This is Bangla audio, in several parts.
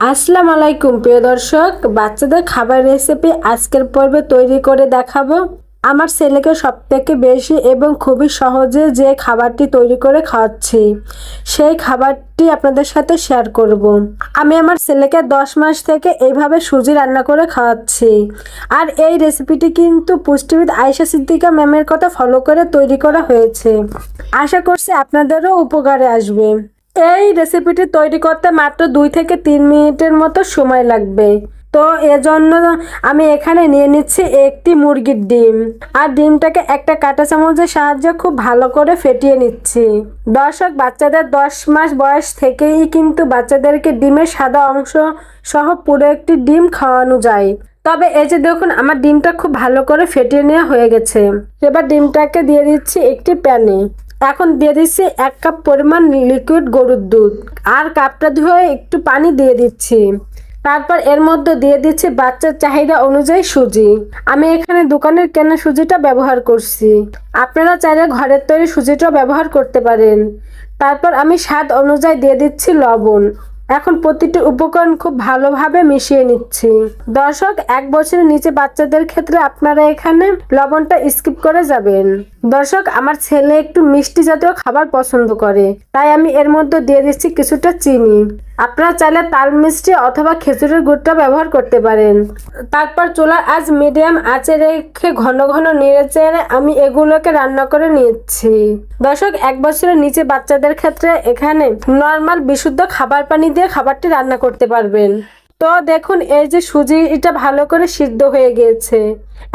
আসসালামু আলাইকুম, প্রিয় দর্শক। বাচ্চাদের খাবার রেসিপি আজকের পর্বে তৈরি করে দেখাবো। আমার ছেলেকে সব থেকে বেশি এবং খুবই সহজে যে খাবারটি তৈরি করে খাওয়াচ্ছি, সেই খাবারটি আপনাদের সাথে শেয়ার করব। আমি আমার ছেলেকে দশ মাস থেকে এইভাবে সুজি রান্না করে খাওয়াচ্ছি। আর এই রেসিপিটি কিন্তু পুষ্টিবিদ আয়সা সিদ্দিকা ম্যামের কথা ফলো করে তৈরি করা হয়েছে। আশা করছি আপনাদেরও উপকারে আসবে। এই রেসিপিটি তৈরি করতে মাত্র দুই থেকে তিন মিনিটের মতো সময় লাগবে। তো এজন্য আমি এখানে নিয়ে নিচ্ছি একটি মুরগির ডিম। আর ডিমটাকে একটা কাঁটা চামচের সাহায্যে খুব ভালো করে ফেটিয়ে নিচ্ছি। দর্শক, বাচ্চাদের দশ মাস বয়স থেকেই কিন্তু বাচ্চাদেরকে ডিমের সাদা অংশ সহ পুরো একটি ডিম খাওয়ানো যায়। তবে এই যে দেখুন, আমার ডিমটা খুব ভালো করে ফেটিয়ে নেওয়া হয়ে গেছে। এবার ডিমটাকে দিয়ে দিচ্ছি একটি প্যানে। এখন দিয়ে দিচ্ছি এক কাপ পরিমাণ লিকুইড গরুর দুধ আর কাপটা ধুয়ে একটু পানি দিয়ে দিচ্ছি। তারপর এর মধ্যে দিয়ে দিচ্ছি বাচ্চার চাহিদা অনুযায়ী সুজি। আমি এখানে দোকানের কেনা সুজিটা ব্যবহার করছি। আপনারা চাইলে ঘরের তৈরি সুজিটাও ব্যবহার করতে পারেন। তারপর আমি স্বাদ অনুযায়ী দিয়ে দিচ্ছি লবণ। এখন প্রতিটি উপকরণ খুব ভালোভাবে মিশিয়ে নিচ্ছি। দর্শক, এক বছরের নিচে বাচ্চাদের ক্ষেত্রে আপনারা এখানে লবণটা স্কিপ করে যাবেন। দর্শক, আমার ছেলে একটু মিষ্টি জাতীয় খাবার পছন্দ করে, তাই আমি এর মধ্যে দিয়ে দিচ্ছি কিছুটা চিনি। আপনারা চাইলে তাল মিষ্টি অথবা খেজুরের গুড়টা ব্যবহার করতে পারেন। তারপর চুলার আজ মিডিয়াম আঁচে রেখে ঘন ঘন নেড়ে চেড়ে আমি এগুলোকে রান্না করে নিচ্ছি। দর্শক, এক বছরের নিচে বাচ্চাদের ক্ষেত্রে এখানে নর্মাল বিশুদ্ধ খাবার পানি দিয়ে খাবারটি রান্না করতে পারবেন। তো দেখুন, এই যে সুজি এটা ভালো করে সিদ্ধ হয়ে গিয়েছে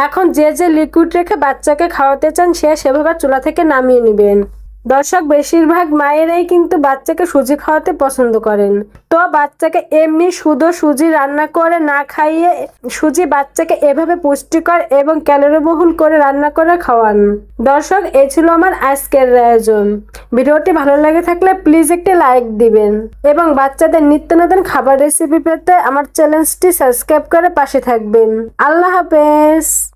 এখন যে যে লিকুইড রেখে বাচ্চাকে খাওয়াতে চান, সে সেভাবে চুলা থেকে নামিয়ে নেবেন। দর্শক, বেশিরভাগ মায়েরাই কিন্তু বাচ্চাকে সুজি খাওয়াতে পছন্দ করেন। তো বাচ্চাকে এমনি শুধু সুজি রান্না করে না খাইয়ে সুজি বাচ্চাকে এভাবে পুষ্টিকর এবং ক্যালোরিবহুল করে রান্না করে খাওয়ান। দর্শক, এ ছিল আমার আজকের আয়োজন। ভিডিওটি ভালো লাগে থাকলে প্লিজ একটি লাইক দিবেন এবং বাচ্চাদের নিত্য নতুন খাবার রেসিপি পেতে আমার চ্যানেলটি সাবস্ক্রাইব করে পাশে থাকবেন। আল্লাহ হাফেজ।